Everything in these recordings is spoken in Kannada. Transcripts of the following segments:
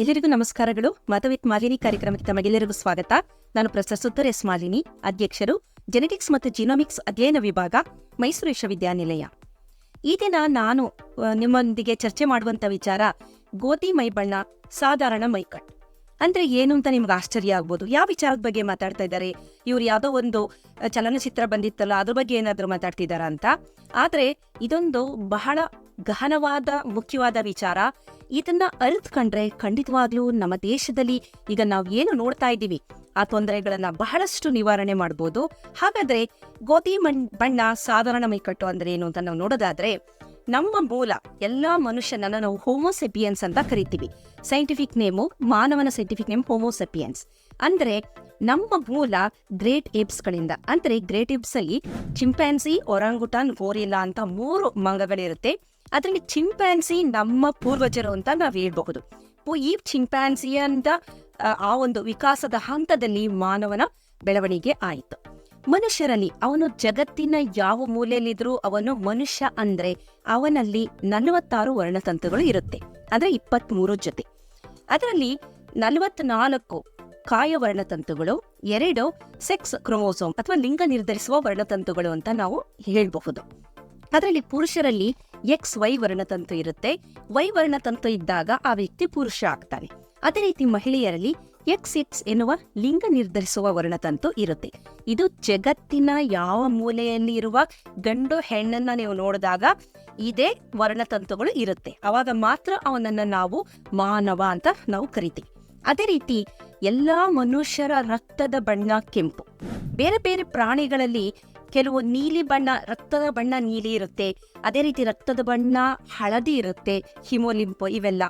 ಎಲ್ಲರಿಗೂ ನಮಸ್ಕಾರಗಳು. ಮತವಿತ್ ಮಾಲಿನಿ ಕಾರ್ಯಕ್ರಮಕ್ಕೆ ತಮಗೆಲ್ಲರಿಗೂ ಸ್ವಾಗತ. ನಾನು ಪ್ರೊಫೆಸರ್ ಎಸ್ ಮಾಲಿನಿ, ಅಧ್ಯಕ್ಷರು ಜೆನೆಟಿಕ್ಸ್ ಮತ್ತು ಜಿನೋಮಿಕ್ಸ್ ಅಧ್ಯಯನ ವಿಭಾಗ, ಮೈಸೂರು ವಿಶ್ವವಿದ್ಯಾನಿಲಯ. ಈ ದಿನ ನಾನು ನಿಮ್ಮೊಂದಿಗೆ ಚರ್ಚೆ ಮಾಡುವಂತ ವಿಚಾರ ಗೋಧಿ ಮೈ ಬಣ್ಣ ಸಾಧಾರಣ ಮೈಕಟ್. ಅಂದ್ರೆ ಏನು ಅಂತ ನಿಮ್ಗೆ ಆಶ್ಚರ್ಯ ಆಗ್ಬೋದು. ಯಾವ ವಿಚಾರದ ಬಗ್ಗೆ ಮಾತಾಡ್ತಾ ಇದ್ದಾರೆ? ಇವ್ರು ಯಾವುದೋ ಒಂದು ಚಲನಚಿತ್ರ ಬಂದಿತ್ತಲ್ಲ, ಅದ್ರ ಬಗ್ಗೆ ಏನಾದರೂ ಮಾತಾಡ್ತಿದ್ದಾರಾ ಅಂತ. ಆದ್ರೆ ಇದೊಂದು ಬಹಳ ಗಹನವಾದ, ಮುಖ್ಯವಾದ ವಿಚಾರ. ಇದನ್ನ ಅರಿತುಕೊಂಡ್ರೆ ಖಂಡಿತವಾಗ್ಲೂ ನಮ್ಮ ದೇಶದಲ್ಲಿ ಈಗ ನಾವು ಏನು ನೋಡ್ತಾ ಇದ್ದೀವಿ, ಆ ತೊಂದರೆಗಳನ್ನ ಬಹಳಷ್ಟು ನಿವಾರಣೆ ಮಾಡ್ಬೋದು. ಹಾಗಾದ್ರೆ ಗೋಧಿ ಮಣ್, ಬಣ್ಣ ಸಾಧಾರಣ ಮೈಕಟ್ಟು ಅಂದ್ರೆ ಏನು ಅಂತ ನಾವು ನೋಡೋದಾದ್ರೆ, ನಮ್ಮ ಮೂಲ, ಎಲ್ಲಾ ಮನುಷ್ಯನನ್ನ ನಾವು ಹೋಮೋಸೆಪಿಯನ್ಸ್ ಅಂತ ಕರಿತೀವಿ. ಸೈಂಟಿಫಿಕ್ ನೇಮು ಮಾನವನ ಸೈಂಟಿಫಿಕ್ ನೇಮ್ ಹೋಮೋಸೆಪಿಯನ್ಸ್ ಅಂದ್ರೆ ನಮ್ಮ ಮೂಲ ಗ್ರೇಟ್ ಏಪ್ಸ್ಗಳಿಂದ ಅಂದ್ರೆ ಗ್ರೇಟ್ ಏಪ್ಸ್ ಅಲ್ಲಿ ಚಿಂಪ್ಯಾನ್ಸಿ ಒರಾಂಗುಟಾನ್ ಗೋರಿಲ್ಲ ಅಂತ ಮೂರು ಮಂಗಗಳಿರುತ್ತೆ. ಅದರಲ್ಲಿ ಚಿಂಪ್ಯಾನ್ಸಿ ನಮ್ಮ ಪೂರ್ವಜರು ಅಂತ ನಾವು ಹೇಳ್ಬಹುದು. ಈ ಚಿಂಪ್ಯಾನ್ಸಿಯಿಂದ ಆ, ಒಂದು ವಿಕಾಸದ ಹಂತದಲ್ಲಿ ಮಾನವನ ಬೆಳವಣಿಗೆ ಆಯಿತು. ಮನುಷ್ಯರಲ್ಲಿ ಅವನು ಜಗತ್ತಿನ ಯಾವ ಮೂಲೆಯಲ್ಲಿದ್ರೂ ಅವನು ಮನುಷ್ಯ ಅಂದ್ರೆ ಅವನಲ್ಲಿ ನಲವತ್ತಾರು ವರ್ಣತಂತುಗಳು ಇರುತ್ತೆ. ಅಂದ್ರೆ ಇಪ್ಪತ್ಮೂರು ಜೊತೆ. ಅದರಲ್ಲಿ ನಲವತ್ನಾಲ್ಕು ಕಾಯ ವರ್ಣತಂತುಗಳು ಎರಡು ಸೆಕ್ಸ್ ಕ್ರೋಮೋಸೋಮ್ ಅಥವಾ ಲಿಂಗ ನಿರ್ಧರಿಸುವ ವರ್ಣತಂತುಗಳು ಅಂತ ನಾವು ಹೇಳಬಹುದು. ಅದರಲ್ಲಿ ಪುರುಷರಲ್ಲಿ ಎಕ್ಸ್ ವೈ ವರ್ಣತಂತು ಇರುತ್ತೆ. ವೈ ವರ್ಣತಂತು ಇದ್ದಾಗ ಆ ವ್ಯಕ್ತಿ ಪುರುಷ ಆಗ್ತಾನೆ ಅದೇ ರೀತಿ ಮಹಿಳೆಯರಲ್ಲಿ ಎಕ್ಸ್ ಎಕ್ಸ್ ಎನ್ನುವ ಲಿಂಗ ನಿರ್ಧರಿಸುವ ವರ್ಣತಂತು ಇರುತ್ತೆ. ಇದು ಜಗತ್ತಿನ ಯಾವ ಮೂಲೆಯಲ್ಲಿ ಇರುವ ಗಂಡು ಹೆಣ್ಣನ್ನ ನೀವು ನೋಡಿದಾಗ ಇದೇ ವರ್ಣತಂತುಗಳು ಇರುತ್ತೆ. ಅವಾಗ ಮಾತ್ರ ಅವನನ್ನ ನಾವು ಮಾನವ ಅಂತ ನಾವು ಕರಿತೀವಿ. ಅದೇ ರೀತಿ ಎಲ್ಲ ಮನುಷ್ಯರ ರಕ್ತದ ಬಣ್ಣ ಕೆಂಪು. ಬೇರೆ ಬೇರೆ ಪ್ರಾಣಿಗಳಲ್ಲಿ ಕೆಲವು ನೀಲಿ ಬಣ್ಣ, ರಕ್ತದ ಬಣ್ಣ ನೀಲಿ ಇರುತ್ತೆ. ಅದೇ ರೀತಿ ರಕ್ತದ ಬಣ್ಣ ಹಳದಿ ಇರುತ್ತೆ, ಹಿಮೋಲಿಂಪು ಇವೆಲ್ಲ.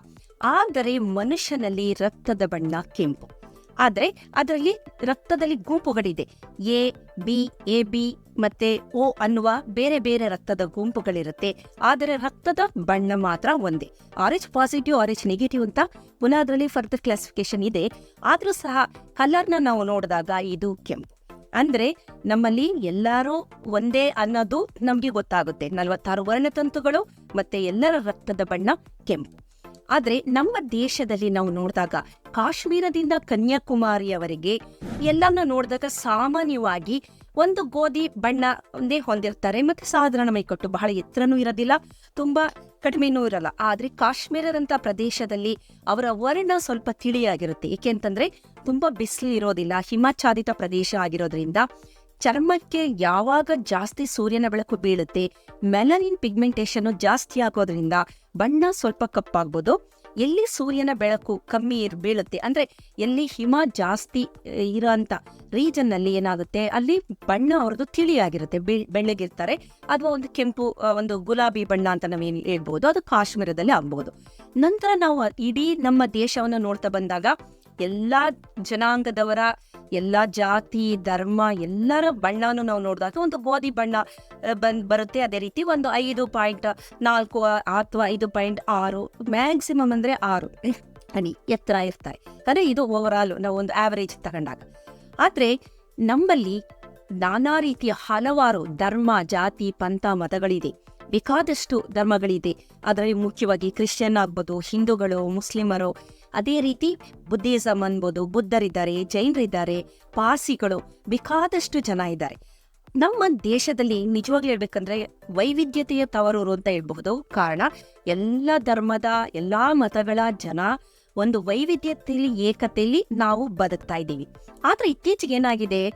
ಆದರೆ ಮನುಷ್ಯನಲ್ಲಿ ರಕ್ತದ ಬಣ್ಣ ಕೆಂಪು. ಆದರೆ ಅದರಲ್ಲಿ ರಕ್ತದಲ್ಲಿ ಗುಂಪುಗಳಿದೆ. ಎ, ಬಿ ಎ, ಬಿ ಮತ್ತೆ ಓ ಅನ್ನುವ ಬೇರೆ ಬೇರೆ ರಕ್ತದ ಗುಂಪುಗಳಿರುತ್ತೆ. ಆದರೆ ರಕ್ತದ ಬಣ್ಣ ಮಾತ್ರ ಒಂದೇ. ಆರೆಂಜ್ ಪಾಸಿಟಿವ್ ಆರೆಂಜ್ ನೆಗೆಟಿವ್ ಅಂತ ಪುನಃ ಅದರಲ್ಲಿ ಫರ್ದರ್ ಕ್ಲಾಸಿಫಿಕೇಶನ್ ಇದೆ. ಆದ್ರೂ ಸಹ ಕಲರ್ನ ನಾವು ನೋಡಿದಾಗ ಇದು ಕೆಂಪು. ಅಂದ್ರೆ ನಮ್ಮಲ್ಲಿ ಎಲ್ಲರೂ ಒಂದೇ ಅನ್ನೋದು ನಮ್ಗೆ ಗೊತ್ತಾಗುತ್ತೆ. ನಲವತ್ತಾರು ವರ್ಣತಂತುಗಳು ಮತ್ತೆ ಎಲ್ಲರ ರಕ್ತದ ಬಣ್ಣ ಕೆಂಪು. ಆದ್ರೆ ನಮ್ಮ ದೇಶದಲ್ಲಿ ನಾವು ನೋಡಿದಾಗ ಕಾಶ್ಮೀರದಿಂದ ಕನ್ಯಾಕುಮಾರಿಯವರೆಗೆ ಎಲ್ಲಾನು ನೋಡಿದಾಗ ಸಾಮಾನ್ಯವಾಗಿ ಒಂದು ಗೋಧಿ ಬಣ್ಣ ಒಂದೇ ಹೊಂದಿರ್ತಾರೆ ಮತ್ತೆ ಸಾಧಾರಣ ಮೈಕಟ್ಟು ಬಹಳ ಎತ್ತರನೂ ಇರೋದಿಲ್ಲ, ತುಂಬಾ ಕಡಿಮೆನೂ ಇರಲ್ಲ. ಆದ್ರೆ ಕಾಶ್ಮೀರದಂತ ಪ್ರದೇಶದಲ್ಲಿ ಅವರ ವರ್ಣ ಸ್ವಲ್ಪ ತಿಳಿಯಾಗಿರುತ್ತೆ. ಏಕೆಂತಂದ್ರೆ ತುಂಬಾ ಬಿಸಿಲು ಇರೋದಿಲ್ಲ ಹಿಮಾಚಾದಿತ ಪ್ರದೇಶ ಆಗಿರೋದ್ರಿಂದ ಚರ್ಮಕ್ಕೆ ಯಾವಾಗ ಜಾಸ್ತಿ ಸೂರ್ಯನ ಬೆಳಕು ಬೀಳುತ್ತೆ, ಮೆಲನಿನ್ ಪಿಗ್ಮೆಂಟೇಷನ್ ಜಾಸ್ತಿ ಆಗೋದ್ರಿಂದ ಬಣ್ಣ ಸ್ವಲ್ಪ ಕಪ್ಪಾಗ್ಬೋದು. ಎಲ್ಲಿ ಸೂರ್ಯನ ಬೆಳಕು ಕಮ್ಮಿ ಇರ್, ಬೀಳುತ್ತೆ ಅಂದ್ರೆ ಎಲ್ಲಿ ಹಿಮ ಜಾಸ್ತಿ ಇರೋ ಇರೋಂಥ ರೀಜನ್ ಅಲ್ಲಿ ಏನಾಗುತ್ತೆ, ಅಲ್ಲಿ ಬಣ್ಣ ಅವ್ರದ್ದು ತಿಳಿಯಾಗಿರುತ್ತೆ ಬೆಳ್ಳಗಿರ್ತಾರೆ ಅಥವಾ ಒಂದು ಕೆಂಪು ಒಂದು ಗುಲಾಬಿ ಬಣ್ಣ ಅಂತ ನಾವೇನು ಹೇಳ್ಬೋದು, ಅದು ಕಾಶ್ಮೀರದಲ್ಲಿ ಆಗ್ಬಹುದು ನಂತರ ನಾವು ಇಡೀ ನಮ್ಮ ದೇಶವನ್ನು ನೋಡ್ತಾ ಬಂದಾಗ, ಎಲ್ಲಾ ಜನಾಂಗದವರ ಎಲ್ಲಾ ಜಾತಿ, ಧರ್ಮ, ಎಲ್ಲರ ಬಣ್ಣನೂ ನಾವು ನೋಡಿದಾಗ ಒಂದು ಗೋಧಿ ಬಣ್ಣ ಬಂದ್ ಬರುತ್ತೆ. ಅದೇ ರೀತಿ ಒಂದು ಐದು ಪಾಯಿಂಟ್ ನಾಲ್ಕು ಅಥವಾ ಐದು ಪಾಯಿಂಟ್ ಆರು, ಮ್ಯಾಕ್ಸಿಮಮ್ ಅಂದ್ರೆ ಆರು. ಹನಿ, ಎತ್ತರ ಇರ್ತಾರೆ ಅಂದ್ರೆ ಇದು ಓವರ್ ಆಲ್ ನಾವು ಒಂದು ಆವರೇಜ್ ತಗೊಂಡಾಗ. ಆದ್ರೆ ನಮ್ಮಲ್ಲಿ ನಾನಾ ರೀತಿಯ ಹಲವಾರು ಧರ್ಮ, ಜಾತಿ, ಪಂಥ ಮತಗಳಿದೆ. ಬೇಕಾದಷ್ಟು ಧರ್ಮಗಳಿದೆ. ಅದರಲ್ಲಿ ಮುಖ್ಯವಾಗಿ ಕ್ರಿಶ್ಚಿಯನ್ ಆಗ್ಬೋದು, ಹಿಂದೂಗಳು, ಮುಸ್ಲಿಮರು ಅದೇ ರೀತಿ ಬುದ್ಧಿಸಮ್ ಅನ್ಬೋದು, ಬುದ್ಧರಿದ್ದಾರೆ, ಜೈನರಿದ್ದಾರೆ, ಪಾರ್ಸಿಗಳು ಬೇಕಾದಷ್ಟು ಜನ ಇದ್ದಾರೆ. ನಮ್ಮ ದೇಶದಲ್ಲಿ ನಿಜವಾಗ್ಲೂ ಹೇಳ್ಬೇಕಂದ್ರೆ ವೈವಿಧ್ಯತೆಯ ತವರೂರು ಅಂತ ಹೇಳ್ಬಹುದು. ಕಾರಣ ಎಲ್ಲ ಧರ್ಮದ, ಎಲ್ಲ ಮತಗಳ ಜನ ಒಂದು ವೈವಿಧ್ಯತೆಯಲ್ಲಿ, ಏಕತೆಯಲ್ಲಿ ನಾವು ಬದುಕ್ತಾ ಇದ್ದೀವಿ. ಆದ್ರೆ ಇತ್ತೀಚೆಗೆ ಏನಾಗಿದೆ?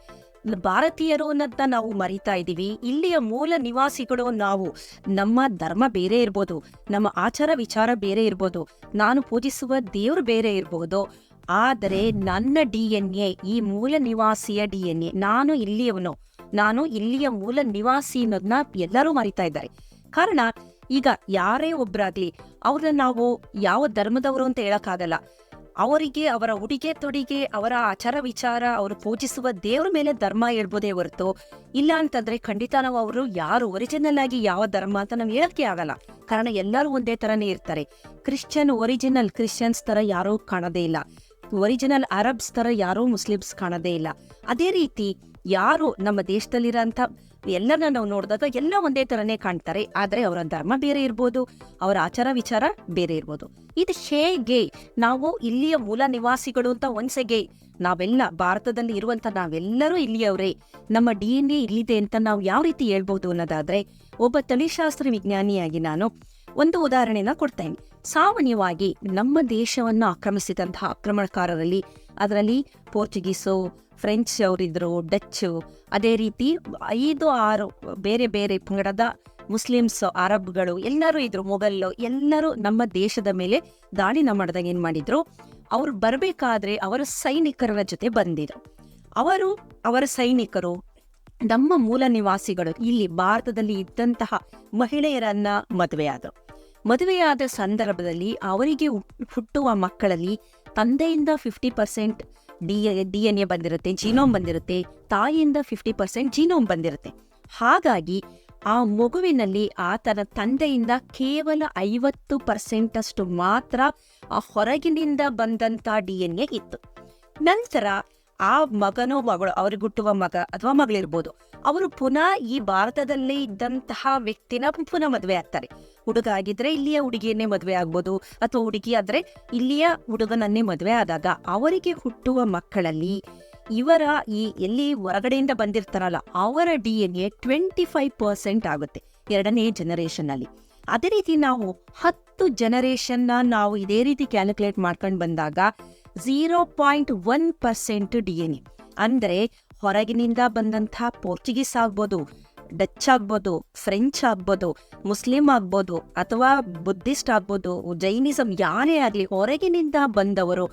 ಭಾರತೀಯರು ಅನ್ನೋದನ್ನ ನಾವು ಮರಿತಾ ಇದ್ದೀವಿ ಇಲ್ಲಿಯ ಮೂಲ ನಿವಾಸಿಗಳು ನಾವು. ನಮ್ಮ ಧರ್ಮ ಬೇರೆ ಇರ್ಬೋದು. ನಮ್ಮ ಆಚಾರ ವಿಚಾರ ಬೇರೆ ಇರ್ಬೋದು. ನಾನು ಪೂಜಿಸುವ ದೇವರು ಬೇರೆ ಇರ್ಬೋದು. ಆದರೆ ನನ್ನ ಡಿ ಎನ್ ಎ, ಈ ಮೂಲ ನಿವಾಸಿಯ ಡಿ ಎನ್ ಎ, ನಾನು ಇಲ್ಲಿಯವನು. ನಾನು ಇಲ್ಲಿಯ ಮೂಲ ನಿವಾಸಿ ಅನ್ನೋದನ್ನ ಎಲ್ಲರೂ ಮರಿತಾ ಇದ್ದಾರೆ. ಕಾರಣ, ಈಗ ಯಾರೇ ಒಬ್ಬರಾಗ್ಲಿ ಅವ್ರನ್ನ ನಾವು ಯಾವ ಧರ್ಮದವರು ಅಂತ ಹೇಳಕ್ಕಾಗಲ್ಲ. ಅವರಿಗೆ, ಅವರ ಉಡುಗೆ ತೊಡಿಗೆ, ಅವರ ಆಚಾರ ವಿಚಾರ, ಅವರು ಪೂಜಿಸುವ ದೇವರ ಮೇಲೆ ಧರ್ಮ ಹೇಳ್ಬೋದೇ ಹೊರತು, ಇಲ್ಲ ಅಂತಂದ್ರೆ ಖಂಡಿತ ನಾವು ಅವರು ಯಾರು ಒರಿಜಿನಲ್ ಆಗಿ ಯಾವ ಧರ್ಮ ಅಂತ ನಾವು ಹೇಳಕ್ಕೆ ಆಗಲ್ಲ. ಕಾರಣ ಎಲ್ಲರೂ ಒಂದೇ ತರನೇ ಇರ್ತಾರೆ. ಕ್ರಿಶ್ಚಿಯನ್ ಒರಿಜಿನಲ್ ಕ್ರಿಶ್ಚಿಯನ್ಸ್ ತರ ಯಾರೂ ಕಾಣದೇ ಇಲ್ಲ. ಒರಿಜಿನಲ್ ಅರಬ್ಸ್ ತರ ಯಾರೂ ಮುಸ್ಲಿಮ್ಸ್ ಕಾಣದೇ ಇಲ್ಲ. ಅದೇ ರೀತಿ ಯಾರು ನಮ್ಮ ದೇಶದಲ್ಲಿರೋಂಥ ಎಲ್ಲರನ್ನ ನಾವು ನೋಡಿದಾಗ ಎಲ್ಲ ಒಂದೇ ಥರನೇ ಕಾಣ್ತಾರೆ, ಆದರೆ ಅವರ ಧರ್ಮ ಬೇರೆ ಇರ್ಬೋದು, ಅವರ ಆಚಾರ ವಿಚಾರ ಬೇರೆ ಇರ್ಬೋದು. ಇದು ಹೇಗೆ ನಾವು ಇಲ್ಲಿಯ ಮೂಲ ನಿವಾಸಿಗಳು ಅಂತ ಒಂದ್ಸೆಗೆ ನಾವೆಲ್ಲ ಭಾರತದಲ್ಲಿ ಇರುವಂಥ ನಾವೆಲ್ಲರೂ ಇಲ್ಲಿಯವರೇ, ನಮ್ಮ ಡಿ ಎನ್ ಎ ಇಲ್ಲಿದೆ ಅಂತ ನಾವು ಯಾವ ರೀತಿ ಹೇಳ್ಬೋದು ಅನ್ನೋದಾದ್ರೆ, ಒಬ್ಬ ತಳಿಶಾಸ್ತ್ರ ವಿಜ್ಞಾನಿಯಾಗಿ ನಾನು ಒಂದು ಉದಾಹರಣೆನ ಕೊಡ್ತೇನೆ ಸಾಮಾನ್ಯವಾಗಿ ನಮ್ಮ ದೇಶವನ್ನು ಆಕ್ರಮಿಸಿದಂತಹ ಆಕ್ರಮಣಕಾರರಲ್ಲಿ ಅದರಲ್ಲಿ ಪೋರ್ಚುಗೀಸು, ಫ್ರೆಂಚ್ ಅವರಿದ್ರು, ಡಚ್ಚು, ಅದೇ ರೀತಿ ಐದು, ಆರು ಬೇರೆ ಬೇರೆ ಪಂಗಡದ ಮುಸ್ಲಿಮ್ಸ್, ಅರಬ್ಗಳು ಎಲ್ಲರೂ ಇದ್ರು, ಮೊಘಲ್ಲು ಎಲ್ಲರೂ ನಮ್ಮ ದೇಶದ ಮೇಲೆ ದಾಳಿನ ಮಾಡಿದಾಗ ಏನ್ ಮಾಡಿದ್ರು, ಅವ್ರು ಬರಬೇಕಾದ್ರೆ ಅವರ ಸೈನಿಕರ ಜೊತೆ ಬಂದಿದ್ರು. ಅವರು, ಅವರ ಸೈನಿಕರು, ನಮ್ಮ ಮೂಲ ನಿವಾಸಿಗಳು, ಇಲ್ಲಿ ಭಾರತದಲ್ಲಿ ಇದ್ದಂತಹ ಮಹಿಳೆಯರನ್ನ ಮದುವೆಯಾದರು. ಮದುವೆಯಾದ ಸಂದರ್ಭದಲ್ಲಿ ಅವರಿಗೆ ಹುಟ್- ಹುಟ್ಟುವ ಮಕ್ಕಳಲ್ಲಿ ತಂದೆಯಿಂದ fifty percent D D N A ಬಂದಿರುತ್ತೆ ಜೀನೋಮ್ ಬಂದಿರುತ್ತೆ, ತಾಯಿಯಿಂದ ಫಿಫ್ಟಿ ಪರ್ಸೆಂಟ್ ಜೀನೋಮ್ ಬಂದಿರುತ್ತೆ. ಹಾಗಾಗಿ ಆ ಮಗುವಿನಲ್ಲಿ ಆತನ ತಂದೆಯಿಂದ ಕೇವಲ ಐವತ್ತು ಪರ್ಸೆಂಟ್ ಅಷ್ಟು ಮಾತ್ರ ಆ ಹೊರಗಿನಿಂದ ಬಂದಂತ ಡಿ ಎನ್ ಎ ಇತ್ತು. ನಂತರ ಆ ಮಗನೋ ಮಗಳು, ಅವ್ರಿಗೆ ಹುಟ್ಟುವ ಮಗ ಅಥವಾ ಮಗಳಿರ್ಬೋದು, ಅವರು ಪುನಃ ಈ ಭಾರತದಲ್ಲಿ ಇದ್ದಂತಹ ವ್ಯಕ್ತಿನ ಪುನಃ ಮದುವೆ ಆಗ್ತಾರೆ. ಹುಡುಗ ಆಗಿದ್ರೆ ಇಲ್ಲಿಯ ಹುಡುಗಿಯನ್ನೇ ಮದುವೆ ಆಗ್ಬೋದು, ಅಥವಾ ಹುಡುಗಿ ಆದ್ರೆ ಇಲ್ಲಿಯ ಹುಡುಗನನ್ನೇ ಮದುವೆ ಆದಾಗ ಅವರಿಗೆ ಹುಟ್ಟುವ ಮಕ್ಕಳಲ್ಲಿ ಇವರ ಈ ಎಲ್ಲಿ ಹೊರಗಡೆಯಿಂದ ಬಂದಿರ್ತಾರಲ್ಲ, ಅವರ D N A twenty five percent ಆಗುತ್ತೆ ಎರಡನೇ ಜನರೇಷನ್ ಅಲ್ಲಿ. ಅದೇ ರೀತಿ ನಾವು ಹತ್ತು ಜನರೇಷನ್ನ ನಾವು ಇದೇ ರೀತಿ ಕ್ಯಾಲ್ಕುಲೇಟ್ ಮಾಡ್ಕೊಂಡು ಬಂದಾಗ zero point one percent D N A. ಅಂದರೆ ಹೊರಗಿನಿಂದ ಬಂದಂಥ ಪೋರ್ಚುಗೀಸ್ ಆಗ್ಬೋದು, ಡಚ್ ಆಗ್ಬೋದು, ಫ್ರೆಂಚ್ ಆಗ್ಬೋದು, ಮುಸ್ಲಿಂ ಆಗ್ಬೋದು, ಅಥವಾ ಬುದ್ಧಿಸ್ಟ್ ಆಗ್ಬೋದು, ಜೈನಿಸಂ ಯಾರೇ ಆಗಲಿ ಹೊರಗಿನಿಂದ ಬಂದವರು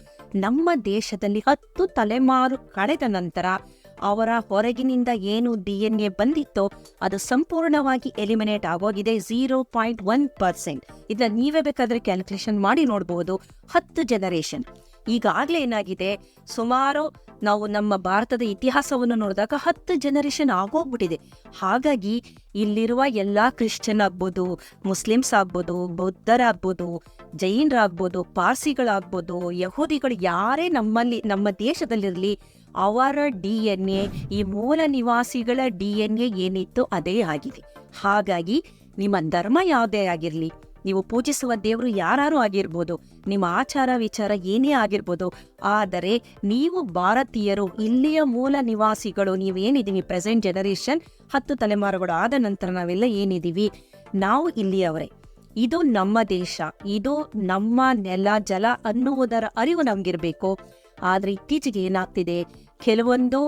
ನಮ್ಮ ದೇಶದಲ್ಲಿ ಹತ್ತು ತಲೆಮಾರು ಕಳೆದ ನಂತರ ಅವರ ಹೊರಗಿನಿಂದ ಏನು ಡಿ ಎನ್ ಎ ಬಂದಿತ್ತೋ ಅದು ಸಂಪೂರ್ಣವಾಗಿ ಎಲಿಮಿನೇಟ್ ಆಗೋಗಿದೆ ಝೀರೋ ಪಾಯಿಂಟ್ ಒನ್ ಪರ್ಸೆಂಟ್. ಇದನ್ನ ನೀವೇ ಬೇಕಾದ್ರೆ ಕ್ಯಾಲ್ಕುಲೇಷನ್ ಮಾಡಿ ನೋಡಬಹುದು ಹತ್ತು ಜನರೇಷನ್ ಈಗಾಗಲೇ ಏನಾಗಿದೆ? ಸುಮಾರು ನಾವು ನಮ್ಮ ಭಾರತದ ಇತಿಹಾಸವನ್ನು ನೋಡಿದಾಗ ಹತ್ತು ಜನರೇಷನ್ ಆಗೋಗ್ಬಿಟ್ಟಿದೆ. ಹಾಗಾಗಿ ಇಲ್ಲಿರುವ ಎಲ್ಲ ಕ್ರಿಶ್ಚಿಯನ್ ಆಗ್ಬೋದು ಮುಸ್ಲಿಮ್ಸ್ ಆಗ್ಬೋದು, ಬೌದ್ಧರಾಗ್ಬೋದು ಜೈನರಾಗ್ಬೋದು ಪಾರ್ಸಿಗಳಾಗ್ಬೋದು, ಯಹೂದಿಗಳು ಯಾರೇ ನಮ್ಮಲ್ಲಿ, ನಮ್ಮ ದೇಶದಲ್ಲಿರಲಿ, ಅವರ ಡಿ ಎನ್ ಎ, ಈ ಮೂಲ ನಿವಾಸಿಗಳ ಡಿ ಎನ್ ಎ ಏನಿತ್ತು ಅದೇ ಆಗಿದೆ. ಹಾಗಾಗಿ ನಿಮ್ಮ ಧರ್ಮ ಯಾವುದೇ ಆಗಿರಲಿ ನೀವು ಪೂಜಿಸುವ ದೇವರು ಯಾರು ಆಗಿರ್ಬೋದು, ನಿಮ್ಮ ಆಚಾರ ವಿಚಾರ ಏನೇ ಆಗಿರ್ಬೋದು, ಆದರೆ ನೀವು ಭಾರತೀಯರು, ಇಲ್ಲಿಯ ಮೂಲ ನಿವಾಸಿಗಳು, ನೀವೇನಿದ್ದೀವಿ? ಪ್ರೆಸೆಂಟ್ ಜನರೇಷನ್ ಹತ್ತು ತಲೆಮಾರುಗಳು ಆದ ನಂತರ ನಾವೆಲ್ಲ ಏನಿದ್ದೀವಿ? ನಾವು ಇಲ್ಲಿಯವರೇ. ಇದು ನಮ್ಮ ದೇಶ, ಇದು ನಮ್ಮ ನೆಲ, ಜಲ ಅನ್ನುವುದರ ಅರಿವು ನಮಗಿರಬೇಕು. ಆದ್ರೆ ಇತ್ತೀಚೆಗೆ ಏನಾಗ್ತಿದೆ? ಕೆಲವೊಂದು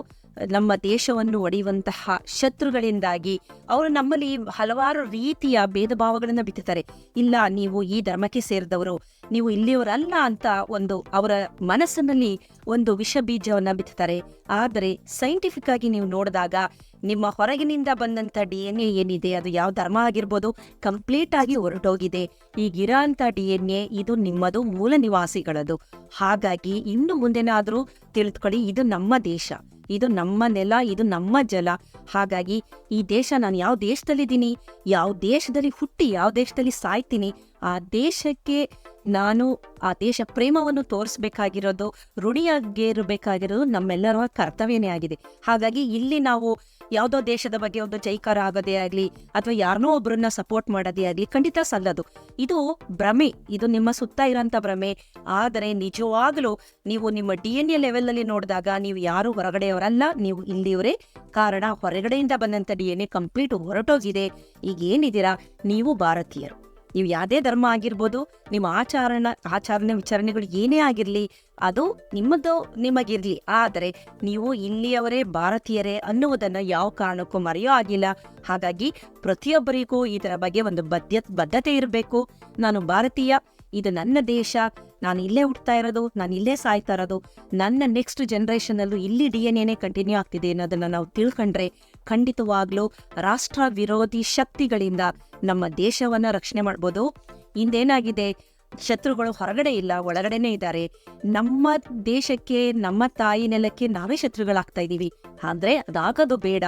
ನಮ್ಮ ದೇಶವನ್ನು ಒಡೆಯುವಂತಹ ಶತ್ರುಗಳಿಂದಾಗಿ ಅವರು ನಮ್ಮಲ್ಲಿ ಹಲವಾರು ರೀತಿಯ ಭೇದ ಭಾವಗಳನ್ನು ಬಿತ್ತುತ್ತಾರೆ. ಇಲ್ಲ, ನೀವು ಈ ಧರ್ಮಕ್ಕೆ ಸೇರಿದವರು, ನೀವು ಇಲ್ಲಿಯವರಲ್ಲ ಅಂತ ಒಂದು ಅವರ ಮನಸ್ಸಿನಲ್ಲಿ ಒಂದು ವಿಷ ಬೀಜವನ್ನು ಬಿತ್ತುತ್ತಾರೆ. ಆದರೆ ಸೈಂಟಿಫಿಕ್ ಆಗಿ ನೀವು ನೋಡಿದಾಗ ನಿಮ್ಮ ಹೊರಗಿನಿಂದ ಬಂದಂಥ ಡಿ ಎನ್ ಎ ಏನಿದೆ, ಅದು ಯಾವ ಧರ್ಮ ಆಗಿರ್ಬೋದು, ಕಂಪ್ಲೀಟ್ ಆಗಿ ಹೊರಟೋಗಿದೆ. ಈಗಿರೋ ಅಂಥ ಡಿ ಎನ್ ಎ ಇದು ನಿಮ್ಮದು ಮೂಲ ನಿವಾಸಿಗಳದು. ಹಾಗಾಗಿ ಇನ್ನು ಮುಂದೆನಾದರೂ ತಿಳಿದುಕೊಳ್ಳಿ ಇದು ನಮ್ಮ ದೇಶ. ಇದು ನಮ್ಮ ನೆಲ, ಇದು ನಮ್ಮ ಜಲ. ಹಾಗಾಗಿ ಈ ದೇಶ ನಾನು ಯಾವ ದೇಶದಲ್ಲಿದ್ದೀನಿ, ಯಾವ ದೇಶದಲ್ಲಿ ಹುಟ್ಟಿ ಯಾವ ದೇಶದಲ್ಲಿ ಸಾಯ್ತೀನಿ ಆ ದೇಶಕ್ಕೆ ನಾನು ಆ ದೇಶ ಪ್ರೇಮವನ್ನು ತೋರಿಸ್ಬೇಕಾಗಿರೋದು, ಋಣಿಯಾಗಿರಬೇಕಾಗಿರೋದು ನಮ್ಮೆಲ್ಲರ ಕರ್ತವ್ಯನೇ ಆಗಿದೆ. ಹಾಗಾಗಿ ಇಲ್ಲಿ ನಾವು ಯಾವುದೋ ದೇಶದ ಬಗ್ಗೆ ಒಂದು ಜೈಕಾರ ಆಗೋದೇ ಆಗಲಿ ಅಥವಾ ಯಾರನ್ನೋ ಒಬ್ಬರನ್ನ ಸಪೋರ್ಟ್ ಮಾಡೋದೇ ಆಗಲಿ ಖಂಡಿತ ಸಲ್ಲದು. ಇದು ಭ್ರಮೆ. ಇದು ನಿಮ್ಮ ಸುತ್ತ ಇರೋಂಥ ಭ್ರಮೆ. ಆದರೆ ನಿಜವಾಗಲೂ ನೀವು ನಿಮ್ಮ ಡಿ ಎನ್ ಎ ಲೆವೆಲ್ನಲ್ಲಿ ನೋಡಿದಾಗ ನೀವು ಯಾರು ಹೊರಗಡೆಯವರಲ್ಲ, ನೀವು ಇಲ್ಲಿಯವರೇ ಕಾರಣ ಹೊರಗಡೆಯಿಂದ ಬಂದಂಥ ಡಿ ಎನ್ ಎ ಕಂಪ್ಲೀಟ್ ಹೊರಟೋಗಿದೆ. ಈಗ ಏನಿದ್ದೀರಾ ನೀವು ಭಾರತೀಯರು. ನೀವು ಯಾವುದೇ ಧರ್ಮ ಆಗಿರ್ಬೋದು, ನಿಮ್ಮ ಆಚರಣ, ಆಚರಣೆ ವಿಚಾರಣೆಗಳು ಏನೇ ಆಗಿರಲಿ, ಅದು ನಿಮ್ಮದು ನಿಮಗಿರಲಿ. ಆದರೆ ನೀವು ಇಲ್ಲಿಯವರೇ ಭಾರತೀಯರೇ ಅನ್ನುವುದನ್ನು ಯಾವ ಕಾರಣಕ್ಕೂ ಮರೆಯೋ ಆಗಿಲ್ಲ ಹಾಗಾಗಿ ಪ್ರತಿಯೊಬ್ಬರಿಗೂ ಇದರ ಬಗ್ಗೆ ಒಂದು ಬದ್ಧ ಬದ್ಧತೆ ಇರಬೇಕು. ನಾನು ಭಾರತೀಯ, ಇದು ನನ್ನ ದೇಶ, ನಾನು ಇಲ್ಲೇ ಹುಟ್ತಾ ಇರೋದು, ನಾನು ಇಲ್ಲೇ ಸಾಯ್ತಾ ಇರೋದು. ನನ್ನ ನೆಕ್ಸ್ಟ್ ಜನ್ರೇಷನಲ್ಲೂ ಇಲ್ಲಿ ಡಿ ಎನ್ ಎನೇ ಕಂಟಿನ್ಯೂ ಆಗ್ತಿದೆ ಅನ್ನೋದನ್ನ ನಾವು ತಿಳ್ಕೊಂಡ್ರೆ ಖಂಡಿತವಾಗ್ಲೂ ರಾಷ್ಟ್ರ ವಿರೋಧಿ ಶಕ್ತಿಗಳಿಂದ ನಮ್ಮ ದೇಶವನ್ನ ರಕ್ಷಣೆ ಮಾಡ್ಬೋದು. ಇಂದೇನಾಗಿದೆ? ಶತ್ರುಗಳು ಹೊರಗಡೆ ಇಲ್ಲ, ಒಳಗಡೆನೇ ಇದ್ದಾರೆ. ನಮ್ಮ ದೇಶಕ್ಕೆ, ನಮ್ಮ ತಾಯಿ ನೆಲಕ್ಕೆ ನಾವೇ ಶತ್ರುಗಳಾಗ್ತಾ ಇದ್ದೀವಿ. ಆದ್ರೆ ಅದಾಗೋದು ಬೇಡ.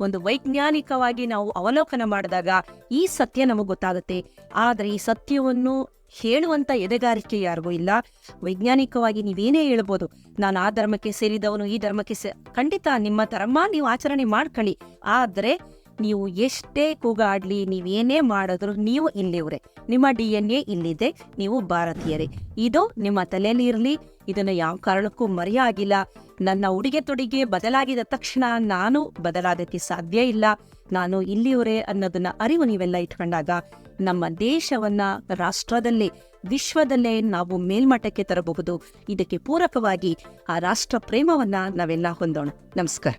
ಒಂದು ವೈಜ್ಞಾನಿಕವಾಗಿ ನಾವು ಅವಲೋಕನ ಮಾಡಿದಾಗ ಈ ಸತ್ಯ ನಮಗೆ ಗೊತ್ತಾಗುತ್ತೆ. ಆದ್ರೆ ಈ ಸತ್ಯವನ್ನು ಹೇಳುವಂತ ಎದೆಗಾರಿಕೆ ಯಾರಿಗೂ ಇಲ್ಲ. ವೈಜ್ಞಾನಿಕವಾಗಿ ನೀವೇನೇ ಹೇಳ್ಬೋದು, ನಾನು ಆ ಧರ್ಮಕ್ಕೆ ಸೇರಿದವನು, ಈ ಧರ್ಮಕ್ಕೆ ಸೇ, ಖಂಡಿತ ನಿಮ್ಮ ಧರ್ಮ ನೀವು ಆಚರಣೆ ಮಾಡ್ಕೊಳ್ಳಿ. ಆದ್ರೆ ನೀವು ಎಷ್ಟೇ ಕೂಗಾಡ್ಲಿ ನೀವೇನೇ ಮಾಡಿದ್ರು ನೀವು ಇಲ್ಲಿವ್ರೆ. ನಿಮ್ಮ ಡಿ ಎನ್ ಎ ಇಲ್ಲಿದೆ, ನೀವು ಭಾರತೀಯರೇ. ಇದು ನಿಮ್ಮ ತಲೆಯಲ್ಲಿ ಇರಲಿ, ಇದನ್ನು ಯಾವ ಕಾರಣಕ್ಕೂ ಮರೆಯಾಗಿಲ್ಲ. ನನ್ನ ಉಡುಗೆ ತೊಡುಗೆ ಬದಲಾಗಿದ ತಕ್ಷಣ ನಾನು ಬದಲಾದಕ್ಕೆ ಸಾಧ್ಯ ಇಲ್ಲ. ನಾನು ಇಲ್ಲಿಯವರೇ ಅನ್ನೋದನ್ನ ಅರಿವು ನೀವೆಲ್ಲ ಇಟ್ಕೊಂಡಾಗ ನಮ್ಮ ದೇಶವನ್ನ ರಾಷ್ಟ್ರದಲ್ಲೇ, ವಿಶ್ವದಲ್ಲೇ ನಾವು ಮೇಲ್ಮಟ್ಟಕ್ಕೆ ತರಬಹುದು. ಇದಕ್ಕೆ ಪೂರಕವಾಗಿ ಆ ರಾಷ್ಟ್ರ ಪ್ರೇಮವನ್ನ ನಾವೆಲ್ಲ ಹೊಂದೋಣ. ನಮಸ್ಕಾರ.